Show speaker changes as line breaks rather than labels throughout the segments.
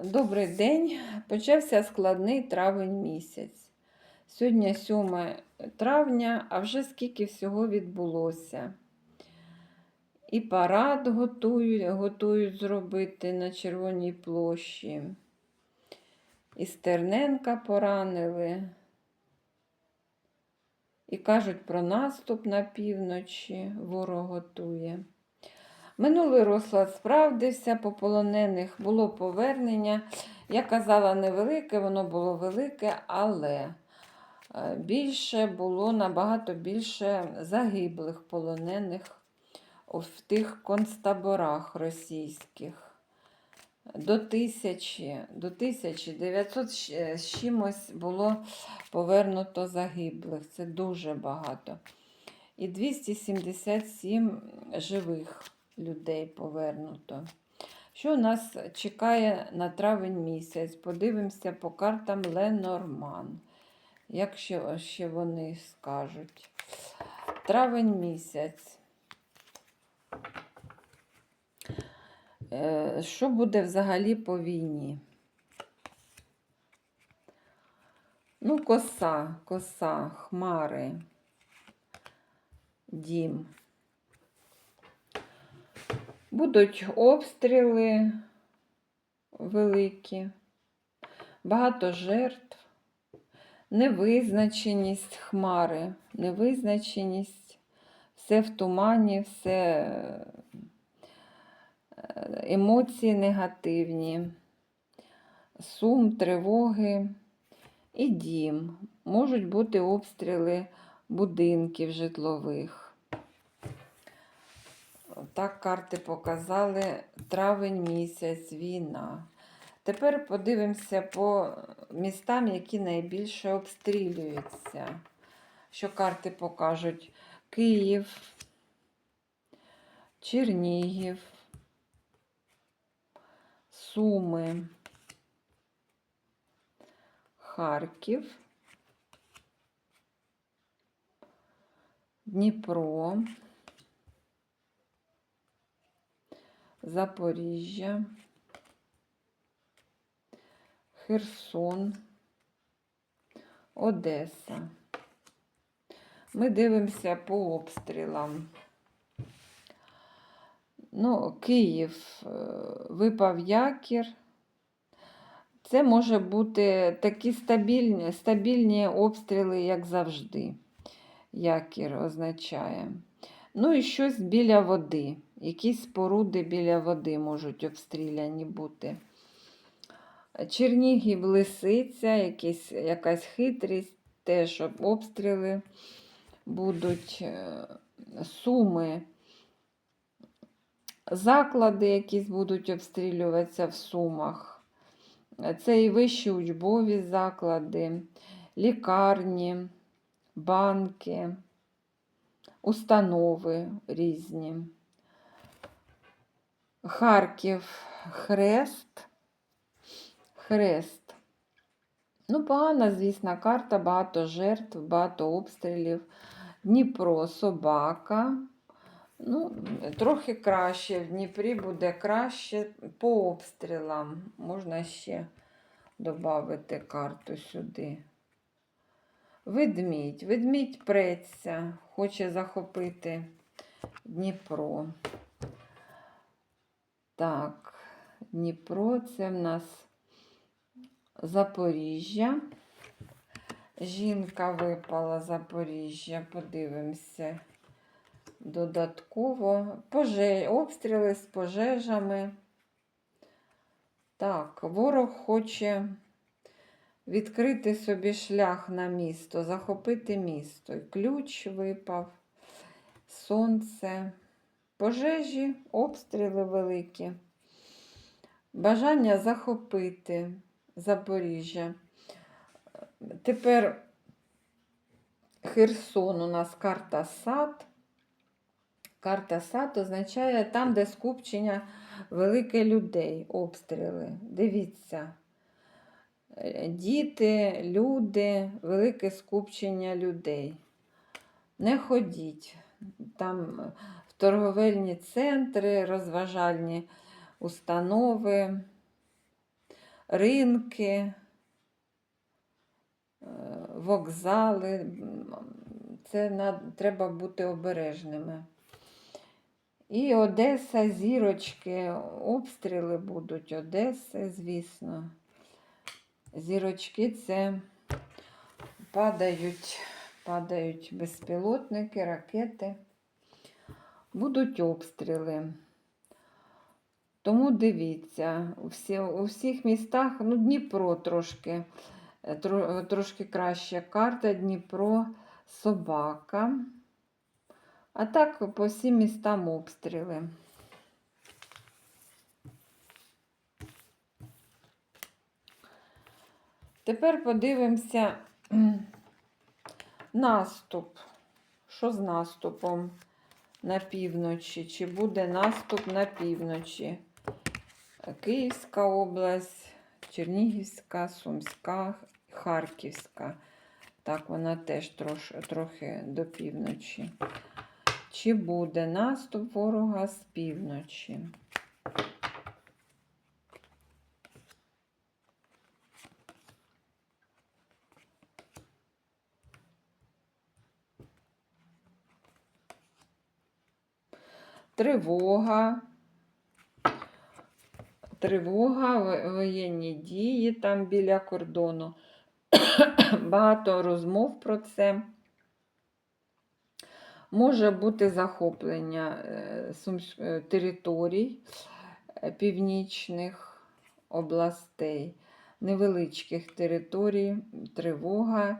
Добрий день. Почався складний травень місяць. Сьогодні 7 травня, а вже скільки всього відбулося. І парад готують, готують зробити на Червоній площі. І Стерненка поранили. І кажуть про наступ на півночі, ворог готує. Минулий розклад справдився, по полонених було повернення. Я казала невелике, воно було велике, але е, більше було набагато більше загиблих полонених в тих концтаборах російських. До тисячі, до 1900 з чимось було повернуто загиблих. Це дуже багато. І 277 живих людей повернуто. Що нас чекає на травень місяць? Подивимося по картам Ленорман. Як ще, вони скажуть? Травень місяць. Е, Що буде взагалі по війні? Ну, коса, коса, хмари, дім. Будуть обстріли великі, багато жертв, невизначеність хмари, невизначеність, все в тумані, все е, емоції негативні, сум, тривоги і дім. Можуть бути обстріли будинків житлових. Так карти показали травень місяць, війна. Тепер подивимося по містам, які найбільше обстрілюються. Що карти покажуть? Київ, Чернігів, Суми, Харків, Дніпро. Запоріжжя, Херсон, Одеса. Ми дивимося по обстрілам. Ну, Київ е, випав якір. Це може бути такі стабільні, стабільні обстріли, як завжди. Якір означає. Ну і щось біля води. Якісь споруди біля води можуть обстріляні бути. Чернігів, лисиця, якісь, якась хитрість, теж обстріли будуть, е, суми, заклади якісь будуть обстрілюватися в сумах. Це і вищі учбові заклади, лікарні, банки, установи різні. Харків, хрест. Хрест. Ну, погана, звісно, карта, багато жертв, багато обстрілів. Дніпро, собака. Ну, Трохи краще. В Дніпрі буде краще по обстрілам. Можна ще додати карту сюди. Ведмідь. Ведмідь преться, хоче захопити Дніпро. Так, Дніпро це в нас Запоріжжя. Жінка випала Запоріжжя, подивимося. Додатково Поже... обстріли з пожежами. Так, ворог хоче відкрити собі шлях на місто, захопити місто. Ключ випав, сонце. Пожежі, обстріли великі, бажання захопити Запоріжжя. Тепер Херсон у нас карта сад. Карта сад означає там, де скупчення велике людей, обстріли. Дивіться. Діти, люди, велике скупчення людей. Не ходіть. Там торговельні центри, розважальні установи. ринки, е, вокзали. Це треба бути обережними. І Одеса, зірочки, обстріли будуть Одеси, звісно. Зірочки це падають, падають безпілотники, ракети. Будуть обстріли. Тому дивіться, у, всі, у всіх містах, ну, Дніпро трошки, е, трошки краща карта, Дніпро, собака. А так по всім містам обстріли. Тепер подивимося наступ. Що з наступом на півночі? Чи буде наступ на півночі? Київська область, Чернігівська, Сумська, Харківська. Так, вона теж трош, трохи до півночі. Чи буде наступ ворога з півночі? Тривога. Тривога, воєнні дії там біля кордону. Багато розмов про це. Може бути захоплення е, е, територій е, північних областей, невеличких територій, тривога.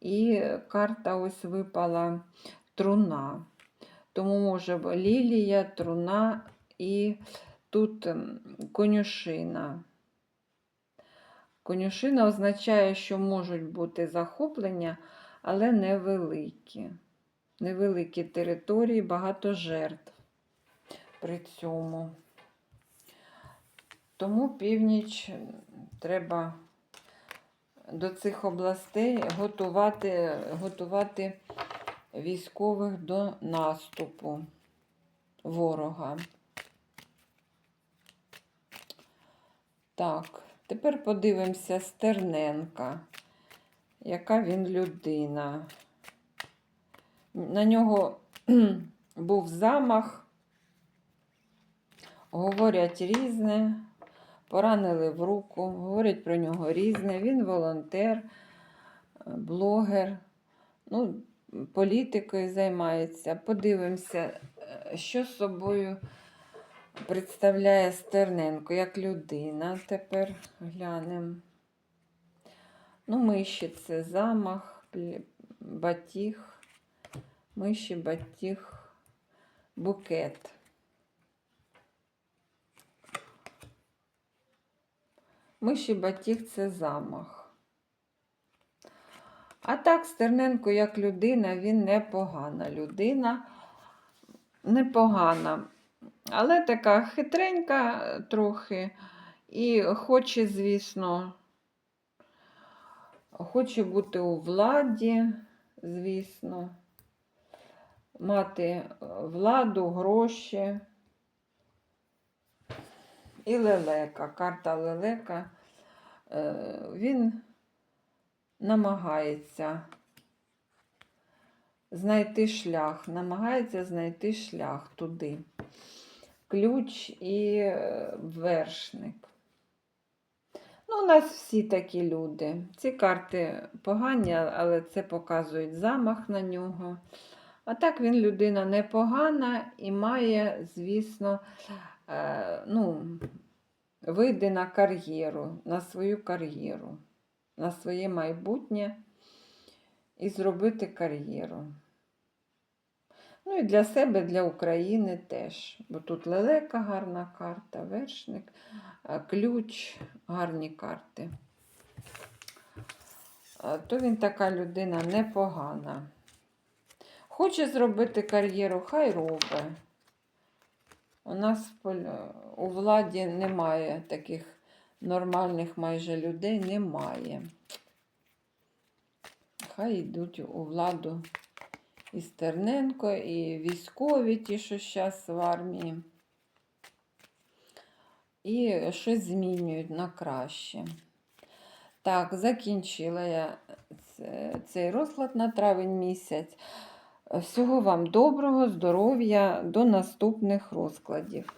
І карта ось випала труна. Тому може лілія, труна і тут конюшина. Конюшина означає, що можуть бути захоплення, але невеликі. Невеликі території, багато жертв при цьому. Тому північ треба до цих областей готувати, готувати військових до наступу ворога. Так, тепер подивимося Стерненка, яка він людина. На нього був замах, говорять різне, поранили в руку, говорять про нього різне. Він волонтер, блогер, ну, політикою займається. Подивимося, е, що з собою представляє Стерненко як людина. Тепер глянемо. Ну, миші це замах, батіг, миші, батіг, букет. Миші батіг це замах. А так, Стерненко як людина, він непогана людина. Непогана. Але така хитренька трохи. І хоче, звісно, хоче бути у владі, звісно, мати владу, гроші. І лелека, карта лелека. Е, Він намагається знайти шлях, намагається знайти шлях туди. Ключ і е, вершник. Ну, у нас всі такі люди. Ці карти погані, але це показують замах на нього. А так він людина непогана і має, звісно, е, ну, вийде на кар'єру, на свою кар'єру, на своє майбутнє і зробити кар'єру. Ну і для себе, для України теж. Бо тут лелека гарна карта, вершник, ключ, гарні карти. То він така людина непогана. Хоче зробити кар'єру, хай робить. У нас у владі немає таких нормальних майже людей, немає. Хай йдуть у владу і Стерненко, і військові, ті, що зараз в армії. і щось змінюють на краще. Так, закінчила я цей розклад на травень місяць. Всього вам доброго, здоров'я, до наступних розкладів.